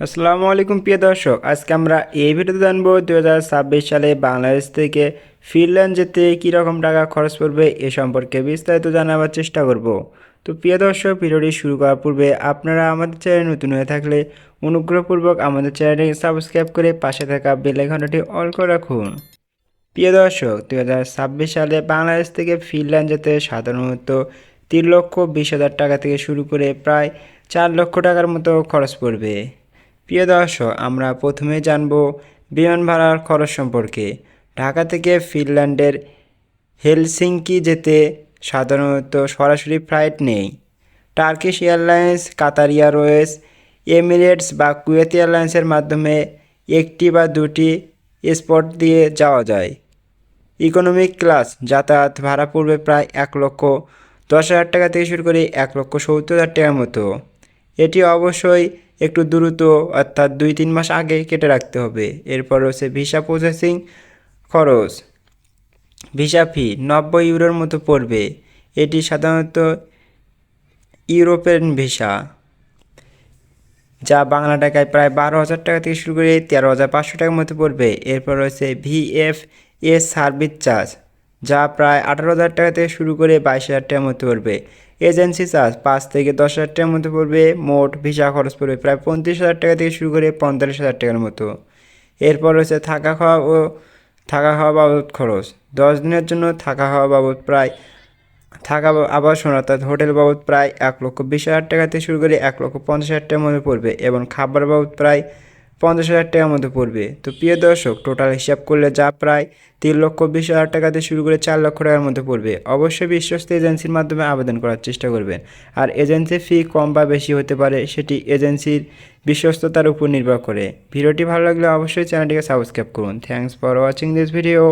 আসসালামু আলাইকুম প্রিয় দর্শক, আজকে আমরা এই ভিডিওতে জানব দু হাজার ছাব্বিশ সালে বাংলাদেশ থেকে ফিনল্যান্ড যেতে কীরকম টাকা খরচ পড়বে এ সম্পর্কে বিস্তারিত জানাবার চেষ্টা করব। তো প্রিয় দর্শক, ভিডিওটি শুরু করার পূর্বে আপনারা আমাদের চ্যানেল নতুন হয়ে থাকলে অনুগ্রহপূর্বক আমাদের চ্যানেলটি সাবস্ক্রাইব করে পাশে থাকা বেল আইকনটি অল করে রাখুন। প্রিয় দর্শক দু হাজার ছাব্বিশ সালে বাংলাদেশ থেকে ফিনল্যান্ড যেতে সাধারণত তিন লক্ষ বিশ হাজার টাকা থেকে শুরু করে প্রায় চার লক্ষ টাকার মতো খরচ পড়বে। প্রিয় দর্শক, আমরা প্রথমে জানব বিমান ভাড়ার খরচ সম্পর্কে। ঢাকা থেকে ফিনল্যান্ডের হেলসিঙ্কি যেতে সাধারণত সরাসরি ফ্লাইট নেই। Turkish Airlines, Qatar Airways, Emirates বা কুয়েত এয়ারলাইন্সের মাধ্যমে একটি বা দুটি স্পট দিয়ে যাওয়া যায়। ইকোনমিক ক্লাস, যাতায়াত ভাড়া পড়বে প্রায় এক লক্ষ দশ হাজার টাকা থেকে শুরু করে এক লক্ষ সত্তর হাজার টাকার মতো। এটি অবশ্যই একটু দ্রুত, অর্থাৎ দুই তিন মাস আগে কেটে রাখতে হবে। এরপর হচ্ছে ভিসা প্রসেসিং খরচ। ভিসা ফি নব্বই ইউরোর মতো পড়বে। এটি সাধারণত ইউরোপিয়ান ভিসা, যা বাংলা টাকায় প্রায় বারো হাজার টাকা থেকে শুরু করে তেরো হাজার পাঁচশো টাকার মতো পড়বে। এরপর রয়েছে ভিএফ এস সার্ভিস চার্জ যা প্রায় আঠারো হাজার টাকা থেকে শুরু করে বাইশ হাজার টাকার মতো পড়বে। এজেন্সি চার্জ পাঁচ থেকে দশ হাজার টাকার মতো পড়বে। মোট ভিসা খরচ পড়বে প্রায় পঁয়ত্রিশ হাজার টাকা থেকে শুরু করে পঁয়তাল্লিশ হাজার টাকার মতো। এরপর রয়েছে থাকা খাওয়া ও থাকা খাওয়া বাবদ খরচ। দশ দিনের জন্য থাকা খাওয়া বাবদ প্রায় থাকা আবাসন অর্থাৎ হোটেল বাবদ প্রায় এক লক্ষ বিশ হাজার টাকা থেকে শুরু করে এক লক্ষ পঞ্চাশ হাজার টাকার মধ্যে পড়বে এবং খাবার বাবদ প্রায় পঞ্চাশ হাজার টাকার মধ্যে পড়বে। তো প্রিয় দর্শক টোটাল হিসাব করলে যা প্রায় তিন লক্ষ বিশ হাজার টাকাতে শুরু করে চার লক্ষ টাকার মধ্যে পড়বে। অবশ্যই বিশ্বস্ত এজেন্সির মাধ্যমে আবেদন করার চেষ্টা করবেন। আর এজেন্সির ফি কম বা বেশি হতে পারে, সেটি এজেন্সির বিশ্বস্ততার উপর নির্ভর করে। ভিডিওটি ভালো লাগলে অবশ্যই চ্যানেলটিকে সাবস্ক্রাইব করুন। Thanks for watching this video